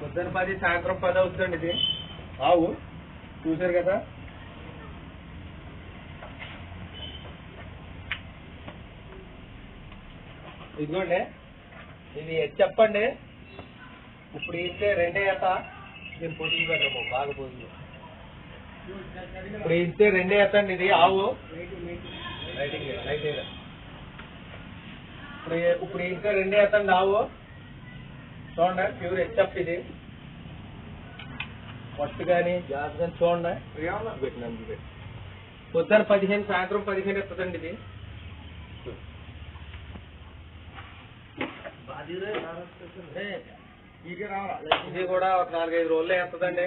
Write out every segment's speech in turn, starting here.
పొద్దున పది సాయంత్రం పది అవుతుందండి ఇది. ఆవు చూశారు కదా? ఇదిగోండి. ఇది చెప్పండి? ఇప్పుడు ఇస్తే రెండే ఈత దీని పొదుగు పెట్టము బాగా పొదుగు. ఇప్పుడు ఇస్తే రెండే ఈత అండి ఇది ఆవు? లైటింగ్ లైట్ ఇప్పుడు ఇప్పుడు ఇస్తే రెండే ఈత అండి ఆవు? చూడండి ప్యూర్ హెచ్ఎఫ్ ఇది. ఫస్ట్ కానీ గ్యాస్ కానీ చూడండి పెట్టినాను. పొద్దున పదిహేను సాయంత్రం పదిహేను ఇస్తుందండి ఇది. ఇది కూడా ఒక నాలుగైదు రోజులు వేస్తుందండి.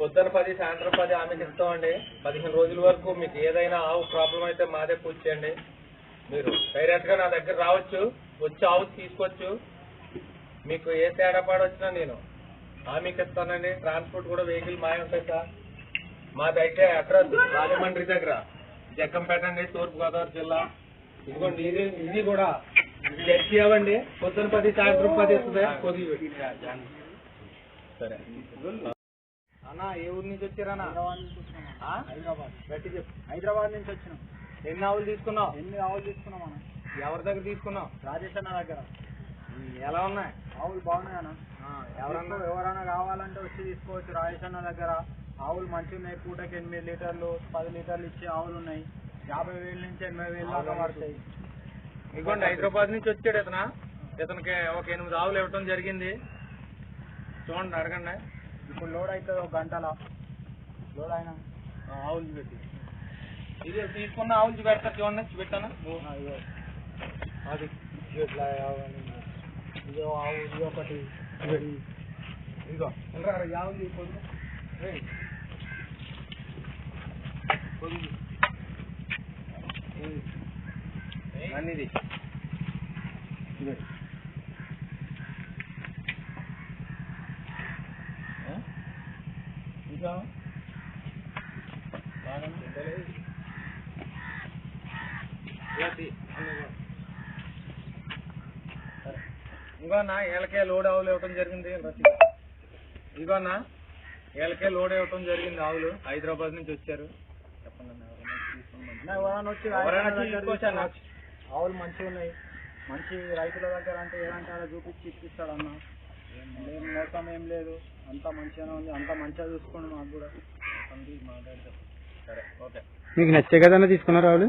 పొద్దున పది సాయంత్రం పది ఆమెకి ఇస్తామండి. పదిహేను రోజుల వరకు మీకు ఏదైనా ఆవు ప్రాబ్లం అయితే మాదే పూర్తి చేయండి. మీరు డైరెక్ట్గా నా దగ్గర రావచ్చు వచ్చి ఆవు తీసుకోవచ్చు. మీకు ఏ తేడా పాడొచ్చినా నేను హామీకి ఇస్తానండి. ట్రాన్స్పోర్ట్ కూడా వెహికల్ మాయ ఉంటాయి సార్. మాదైతే అడ్రస్ రాజమండ్రి దగ్గర జగ్గంపేట అండి తూర్పు గోదావరి జిల్లా. ఇదిగోండి ఇది ఇది కూడా జెర్సీ అవ్వండి. పొద్దున పది సాయంత్రం పది ఇస్తుంది కొద్ది సరే. అన్న ఏ ఊరు నుంచి వచ్చారన్నా? హైదరాబాద్ గట్టి చెప్పు. హైదరాబాద్ నుంచి వచ్చినాం. ఎన్ని ఆవులు తీసుకున్నావు? ఎన్ని ఆవులు తీసుకున్నాం అన్న? ఎవరి దగ్గర తీసుకున్నావు? రాజేష్ అన్న దగ్గర. ఎలా ఉన్నాయి? ఆవులు బాగున్నాయి అన్న. ఆ, ఎవరన్నా? ఎవరైనా కావాలంటే వచ్చి తీసుకోవచ్చు. రాజేష్ అన్న దగ్గర ఆవులు మంచిగా ఉన్నాయి. పూటకి ఎనిమిది లీటర్లు పది లీటర్లు ఇచ్చే ఆవులు ఉన్నాయి. యాభై వేల నుంచి ఎనభై వేల దాకా పడతాయి. ఇదిగోండి హైదరాబాద్ నుంచి వచ్చాడు ఇతను. ఇతనికి ఒక ఎనిమిది ఆవులు ఇవ్వటం జరిగింది. చూడండి అడగండి. ఇప్పుడు లోడ్ అవుతుంది ఒక గంటల. లోడ్ అయినా. ఆవులు పెట్టి. ఇది తీసుకున్న ఆవులు పెడతా చూడండి చూపెట్టాను ఇదిగో. అది. ఇదో ఆవు ఇది ఒకటి ఇది. ఇదిగో వెళ్ళరా, రా, ఈ ఆవులు ఈ పొద్దు. ఏయ్. పొద్దు. ఏయ్. అన్ని ఇది. ఇదే. ఆ? ఇంకా బాగా అన్న ఏళ్ళకే లోడ్ ఆవులు ఇవ్వటం జరిగింది అన్న ఏళ్ళకే లోడ్ ఇవ్వటం జరిగింది ఆవులు. హైదరాబాద్ నుంచి వచ్చారు. చెప్పండి. ఆవులు మంచిగా ఉన్నాయి. మంచి రైతుల దగ్గర అంటే ఏదంటే అలా చూపించి ఇప్పిస్తాడు అన్న. ఏం మోసం ఏం లేదు. అంతా మంచిగానే ఉంది. అంతా మంచిగా చూసుకోండి మాకు కూడా. మాట్లాడితే. సరే ఓకే. మీకు నచ్చే కదన్నా తీసుకున్నారు వాళ్ళు